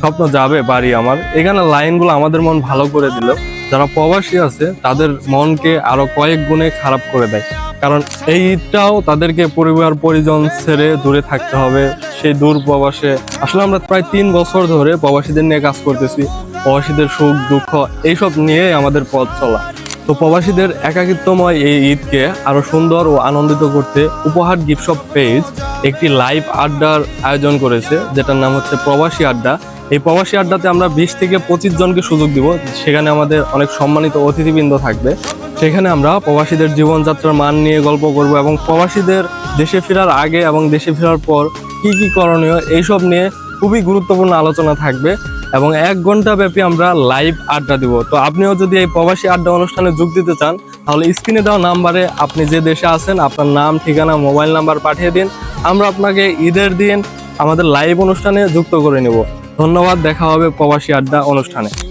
স্বপ্ন যাবে বাড়ি আমার। এখানে লাইনগুলো আমাদের মন ভালো করে দিল। যারা প্রবাসী আছে, তাদের মনকে আরও কয়েক গুণে খারাপ করে দেয়। কারণ এই ঈদটাও তাদেরকে পরিবার, পরিজন ছেড়ে দূরে থাকতে হবে। সেই দূর প্রবাসে। আসলে আমরা প্রায় তিন বছর ধরে প্রবাসীদের নিয়ে কাজ করতেছি। প্রবাসীদের সুখ, দুঃখ, এইসব নিয়ে আমাদের পথ চলা। তো প্রবাসীদের একাকিত্বময় এই ঈদকে আরও সুন্দর ও আনন্দিত করতে উপহার গিফট শপ পেজ একটি লাইভ আড্ডার আয়োজন করেছে, যেটার নাম হচ্ছে প্রবাসী আড্ডা। এই প্রবাসী আড্ডাতে আমরা বিশ থেকে পঁচিশ জনকে সুযোগ দিব। সেখানে আমাদের অনেক সম্মানিত অতিথিবৃন্দ থাকবে। সেখানে আমরা প্রবাসীদের জীবনযাত্রার মান নিয়ে গল্প করব এবং প্রবাসীদের দেশে ফেরার আগে এবং দেশে ফেরার পর কি কি করণীয় এইসব নিয়ে খুবই গুরুত্বপূর্ণ আলোচনা থাকবে এবং এক ঘণ্টা ব্যাপী আমরা লাইভ আড্ডা দিব। তো আপনিও যদি এই প্রবাসী আড্ডা অনুষ্ঠানে যোগ দিতে চান, তাহলে স্ক্রিনে দেওয়া নাম্বারে আপনি যে দেশে আছেন, আপনার নাম, ঠিকানা, মোবাইল নাম্বার পাঠিয়ে দিন। আমরা আপনাকে ঈদের দিন আমাদের লাইভ অনুষ্ঠানে যুক্ত করে নেব। ধন্যবাদ দেখা হবে প্রবাসী আড্ডা অনুষ্ঠানে।